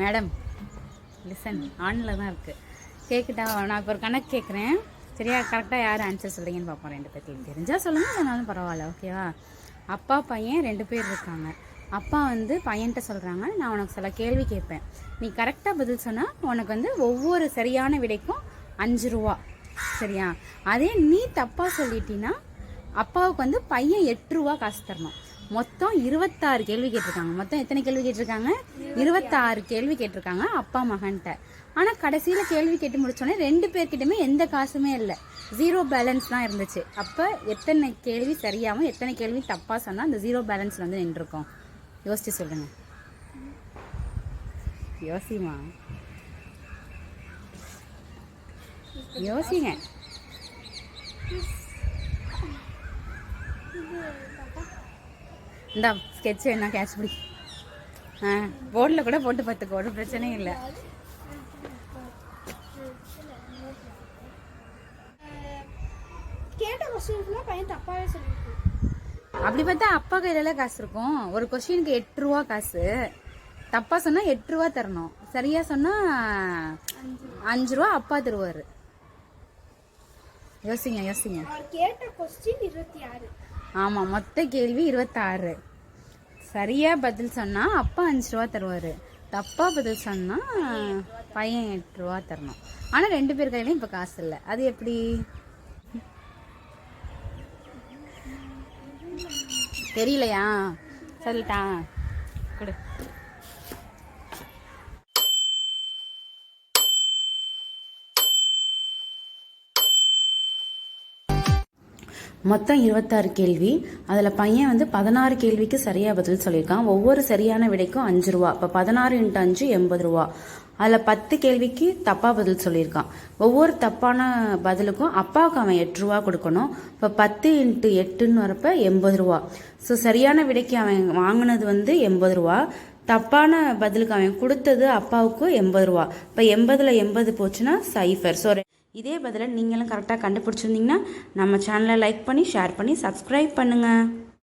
Madam listen ஆனில் தான் இருக்குது கேட்குட்டா நான் இப்போ ஒரு கணக்கு கேட்குறேன் சரியா? கரெக்டாக யார் ஆன்சர் சொல்கிறீங்கன்னு பார்ப்போம். ரெண்டு பேர்த்தையும் தெரிஞ்சால் சொல்லுங்கள் சொன்னாலும் பரவாயில்ல ஓகேவா அப்பா பையன் ரெண்டு பேர் இருக்காங்க. அப்பா வந்து பையன்கிட்ட சொல்கிறாங்க நான் உனக்கு சில கேள்வி கேட்பேன். நீ கரெக்டாக பதில் சொன்னால் உனக்கு வந்து ஒவ்வொரு சரியான விடைக்கும் அஞ்சு ரூபா. சரியா? அதே நீ தப்பாக சொல்லிட்டீன்னா அப்பாவுக்கு வந்து பையன் எட்டு ரூபா காசு தரணும். மொத்தம் இருபத்தாறு கேள்வி கேட்டிருக்காங்க. மொத்தம் எத்தனை கேள்வி கேட்டிருக்காங்க? இருபத்தாறு கேள்வி கேட்டிருக்காங்க அப்பா மகன்கிட்ட ஆனால் கடைசியில் கேள்வி கேட்டு முடிச்சோடனே ரெண்டு பேர்கிட்டமே எந்த காசுமே இல்லை. ஜீரோ பேலன்ஸ் தான் இருந்துச்சு. அப்போ எத்தனை கேள்வி சரியாகவும் எத்தனை கேள்வி தப்பாக சொன்னால் அந்த ஜீரோ பேலன்ஸில் வந்து நின்றுருக்கோம். யோசிச்சு சொல்லுங்கள் யோசிமா யோசிங்க. இந்தா ஸ்கெட்ச் என்ன கேட்ச் பிடி. ஆ போர்டில் கூட போட்டு பார்த்துக்கோ ஒரு பிரச்சனையும் இல்லை. அப்படி பார்த்தா அப்பா கையில காசு இருக்கும். ஒரு கொஸ்டினுக்கு எட்டு ரூபா காசு. தப்பா சொன்னா எட்டு ரூபா தரணும். சரியா சொன்னா அஞ்சு ரூபா அப்பா தருவாரு. யோசிங்க யோசிங்க. கேட்ட கொஸ்டின் இருபத்தி ஆறு. ஆமாம் மொத்த கேள்வி இருபத்தாறு. சரியாக பதில் சொன்னால் அப்பா அஞ்சு ரூபா தருவார். தப்பாக பதில் சொன்னால் பையன் எட்டு ரூபா தரணும். ஆனால் ரெண்டு பேர் கையிலையும் இப்போ காசு இல்லை. அது எப்படி? தெரியலையா? சொல்லட்டா கொடு. மொத்தம் இருபத்தாறு கேள்வி. அதில் பையன் வந்து பதினாறு கேள்விக்கு சரியாக பதில் சொல்லியிருக்கான். ஒவ்வொரு சரியான விடைக்கும் அஞ்சு ரூபா. இப்போ பதினாறு இன்ட்டு அஞ்சு எண்பது ரூபா. அதில் பத்து கேள்விக்கு தப்பாக பதில் சொல்லியிருக்கான். ஒவ்வொரு தப்பான பதிலுக்கும் அப்பாவுக்கு அவன் எட்டு ரூபா கொடுக்கணும். இப்போ பத்து இன்ட்டு எட்டுன்னு வரப்ப எண்பது ரூபா. ஸோ சரியான விடைக்கு அவன் வாங்கினது வந்து எண்பது ரூபா. தப்பான பதிலுக்கு அவன் கொடுத்தது அப்பாவுக்கு எண்பது ரூபா. இப்போ எண்பதில் எண்பது போச்சுன்னா சைஃபர் ஸோ இதே பதிலை நீங்களும் கரெக்டாக கண்டுபிடிச்சிருந்தீங்கன்னா நம்ம சேனலை லைக் பண்ணி ஷேர் பண்ணி சப்ஸ்கிரைப் பண்ணுங்கள்